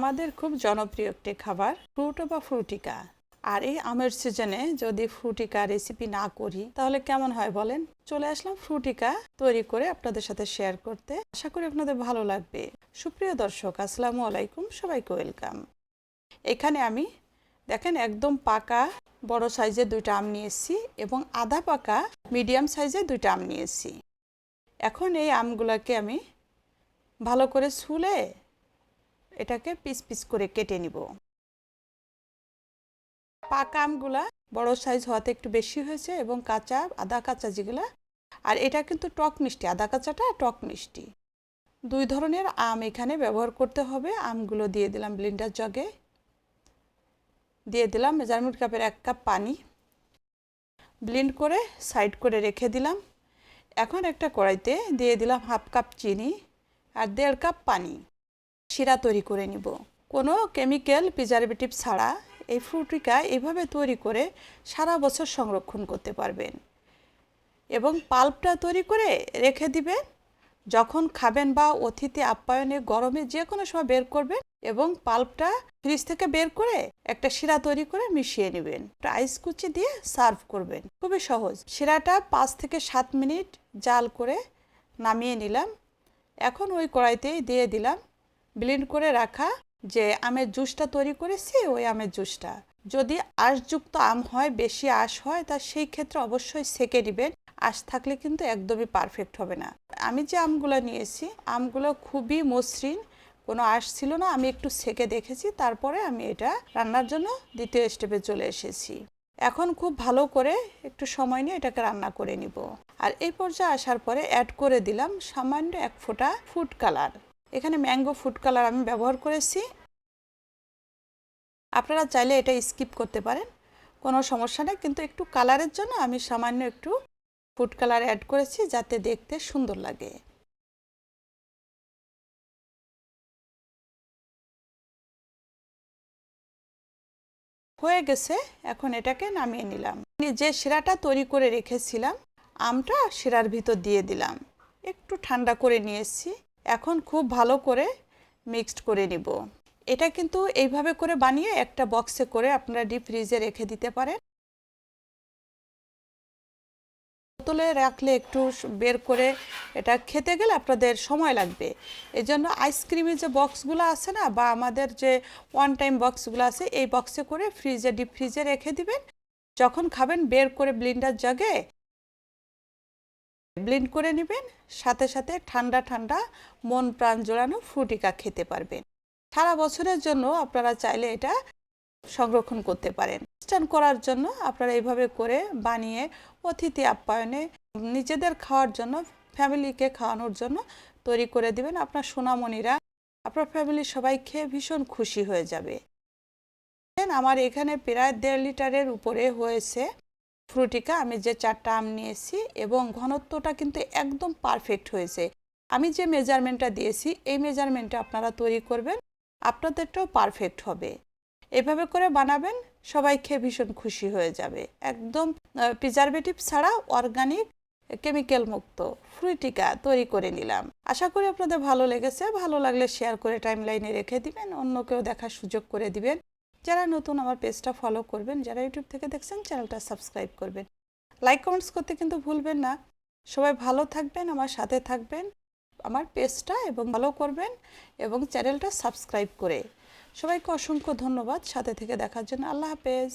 আমাদের খুব জনপ্রিয় একটি খাবার, ফ্রুটো বা ফ্রুটিকা। আর এই আমের সিজনে যদি ফ্রুটিকা রেসিপি না করি, তাহলে কেমন হয় বলেন? চলে আসলাম ফ্রুটিকা তৈরি করে আপনাদের সাথে শেয়ার করতে। আশা করি আপনাদের ভালো লাগবে। সুপ্রিয় দর্শক, আসসালামু আলাইকুম, সবাইকে ওয়েলকাম এখানে আমি, দেখেন একদম পাকা, বড় সাইজের দুইটা আম নিয়েছি এবং আধা পাকা মিডিয়াম সাইজের দুইটা আম নিয়েছি। এখন এই আমগুলোকে আমি ভালো করে ছুলে এটাকে পিস পিস করে কেটে নিব। পাকা আমগুলা বড় সাইজ হওয়াতে একটু বেশি হয়েছে এবং কাঁচা, আদা কাঁচা যেগুলা। আর এটা কিন্তু টক মিষ্টি, আদা কাঁচাটা টক মিষ্টি। দুই ধরনের আম এখানে ব্যবহার করতে হবে। আমগুলো দিয়ে দিলাম ব্লিন্ডার জগে। দিয়ে দিলাম মেজারমেন্ট কাপের এক কাপ পানি। ব্লিন্ড করে সাইড করে রেখে দিলাম। এখন একটা কড়াইতে দিয়ে দিলাম হাফ কাপ চিনি আর দেড় কাপ পানি। শিরা তৈরি করে নিব। কোনো কেমিক্যাল প্রিজারভেটিভ ছাড়া এই ফ্রুটিকা এইভাবে তৈরি করে সারা বছর সংরক্ষণ করতে পারবেন। এবং পাল্পটা তৈরি করে রেখে দিবেন। যখন খাবেন বা অতিথি আপ্যায়নে গরমে যে কোনো সময় বের করবেন এবং পাল্পটা ফ্রিজ থেকে বের করে একটা শিরা তৈরি করে মিশিয়ে নেবেন। আইস কুচি দিয়ে সার্ভ করবেন। খুবই সহজ। শিরাটা পাঁচ থেকে সাত মিনিট জাল করে নামিয়ে নিলাম। এখন ওই কড়াইতেই দিয়ে দিলাম। ব্লেন্ড করে রাখা যে আমের জুসটা তৈরি করেছি, ওই আমের জুসটা। যদি আঁশযুক্ত আম হয়, বেশি আঁশ হয়, তা সেই ক্ষেত্রে অবশ্যই সেকে নেবেন আঁশ থাকলে কিন্তু একদমই পারফেক্ট হবে না। আমি যে আমগুলো নিয়েছি, আমগুলো খুবই মসৃণ। কোনো আঁশ ছিল না, আমি একটু সেকে দেখেছি, তারপরে আমি এটা রান্নার জন্য দ্বিতীয় স্টেপে চলে এসেছি। এখন খুব ভালো করে একটু সময় নিয়ে এটাকে রান্না করে নিব। আর এই পর্যায়ে আসার পরে অ্যাড করে দিলাম সামান্য এক ফোঁটা ফুড কালার এখানে ম্যাঙ্গো ফুড কালার আমি ব্যবহার করেছি। আপনারা চাইলে এটা স্কিপ করতে পারেন, কোনো সমস্যা নেই। কিন্তু একটু কালারের জন্য আমি সামান্য একটু ফুড কালার অ্যাড করেছি যাতে দেখতে সুন্দর লাগে। হয়ে গেছে, এখন এটাকে নামিয়ে নিলাম। যে শিরাটা তৈরি করে রেখেছিলাম, আমটা শিরার ভিতর দিয়ে দিলাম। একটু ঠান্ডা করে নিয়েছি। এখন খুব ভালো করে মিক্সড করে নিব। এটা কিন্তু এইভাবে করে বানিয়ে একটা বক্সে করে আপনারা ডিপ ফ্রিজে রেখে দিতে পারেন। বোতলে রাখলে একটু বের করে এটা খেতে গেলে আপনাদের সময় লাগবে। এই জন্য আইসক্রিমের যে বক্সগুলো আছে না, বা আমাদের যে ওয়ান টাইম বক্সগুলো আছে, এই বক্সে করে ফ্রিজে ডিপ ফ্রিজে রেখে দিবেন। যখন খাবেন, বের করে ব্লিন্ডার জগে ব্লিন্ড করে নেবেন, সাথে সাথে ঠান্ডা ঠান্ডা মন প্রাণ জোড়ানো ফ্রুটিকা খেতে পারবেন। সারা বছরের জন্য আপনারা চাইলে এটা সংরক্ষণ করতে পারেন। স্ট্যান্ড করার জন্য আপনারা এইভাবে করে বানিয়ে অতিথি আপ্যায়নে নিজেদের খাওয়ার জন্য, ফ্যামিলিকে খাওয়ানোর জন্য তৈরি করে দিবেন। আপনার সোনামণিরা, আপনার ফ্যামিলির সবাই খেয়ে ভীষণ খুশি হয়ে যাবে। আমার এখানে প্রায় দেড় লিটারের উপরে হয়েছে ফ্রুটিকা, আমি যে চারটা আম নিয়েছি এবং ঘনত্বটা কিন্তু একদম পারফেক্ট হয়েছে। আমি যে মেজারমেন্টটা দিয়েছি, এই মেজারমেন্টটা আপনারা তৈরি করবেন, আপনাদেরটাও পারফেক্ট হবে। এভাবে করে বানাবেন, সবাই খেয়ে ভীষণ খুশি হয়ে যাবে। একদম প্রিজারভেটিভ ছাড়া অর্গানিক কেমিক্যাল মুক্ত ফ্রুটিকা তৈরি করে নিলাম। আশা করি আপনাদের ভালো লেগেছে। ভালো লাগলে শেয়ার করে টাইম লাইনে রেখে দিবেন। অন্য কেউ দেখার সুযোগ করে দিবেন। যারা নতুন আমার পেজটা ফলো করবেন, যারা ইউটিউব থেকে দেখছেন চ্যানেলটা সাবস্ক্রাইব করবেন। লাইক কমেন্টস করতে কিন্তু ভুলবেন না। সবাই ভালো থাকবেন, আমার সাথে থাকবেন, আমার পেজটা এবং ভালো করবেন এবং চ্যানেলটা সাবস্ক্রাইব করে। সবাইকে অসংখ্য ধন্যবাদ। সাথে থেকে দেখার জন্য আল্লাহ হাফেজ।